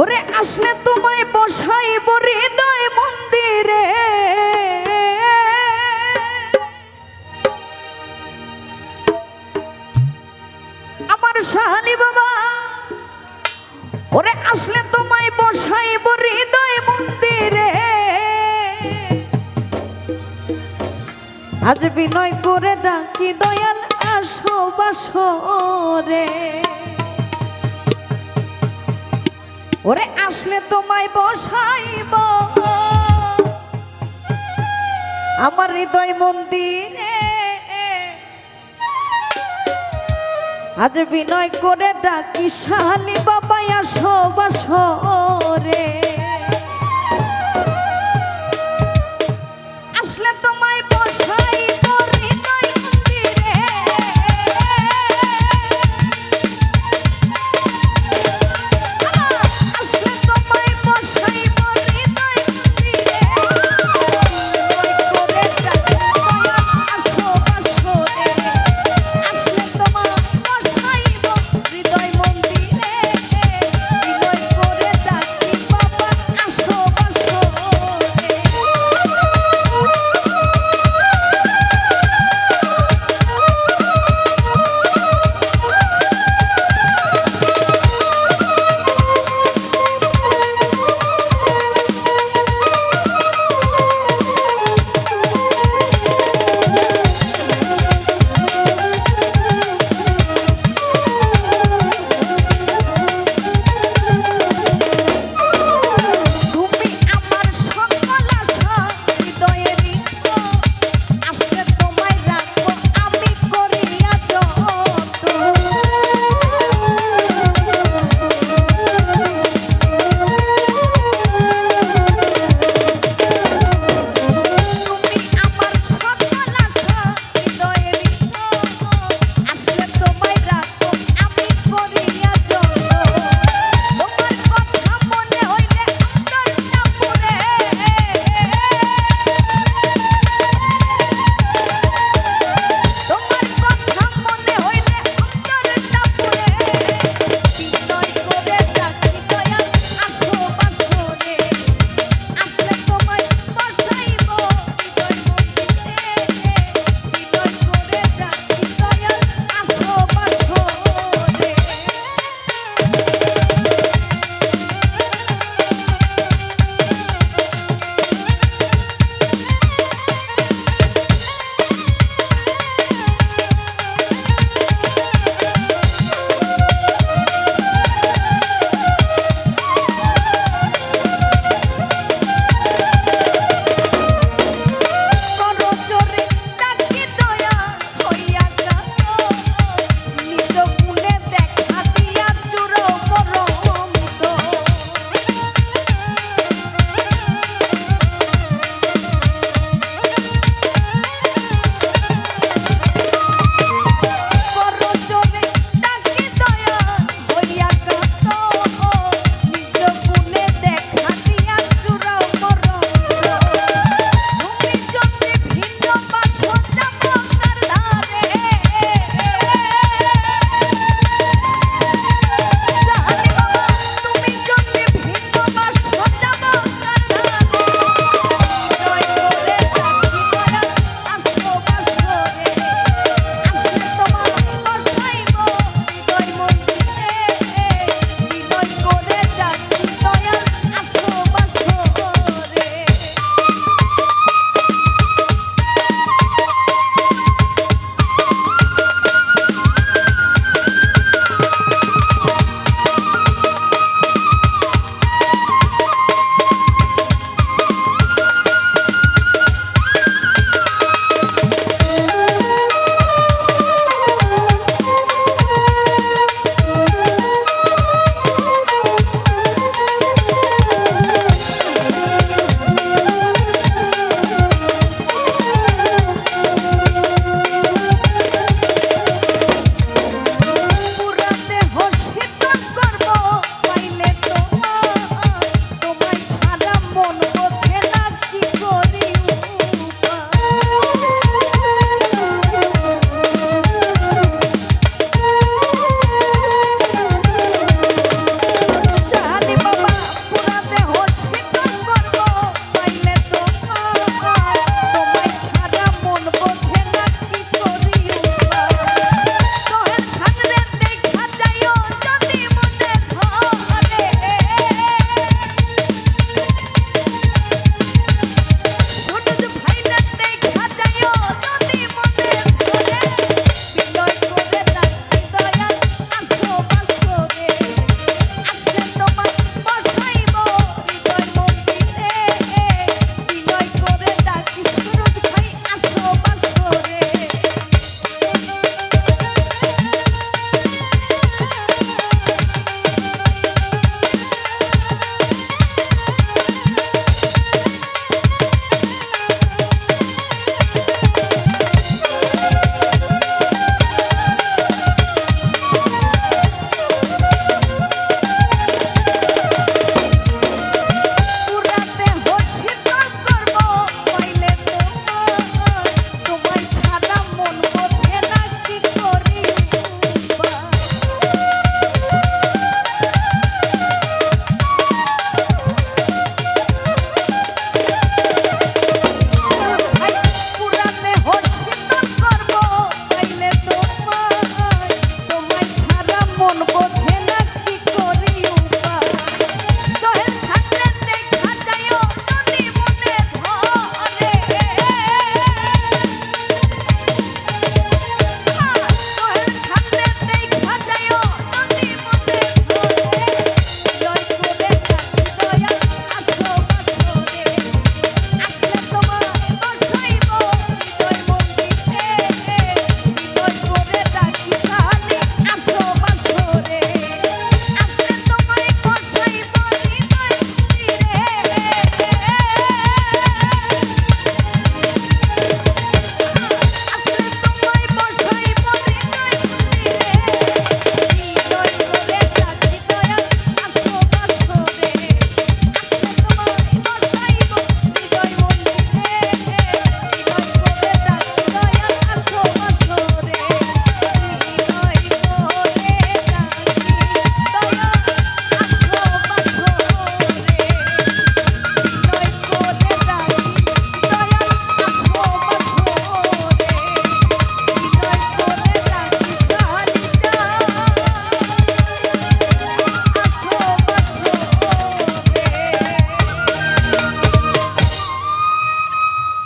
ওরে আসলে তোমায় বসাইব হৃদয় মন্দিরে। আমার শালি বাবা, ওরে আসলে তোমায় বসাইব হৃদয় মন্দিরে। আজ বিনয় করে ডাকি দয়াল আসো বাসরে। ওরে আসলে তোমায় বসাইব। আমার হৃদয় মন্দিরে। আজ বিনয় করে ডাকি, শালি বাবাইয়া আসো বাসরে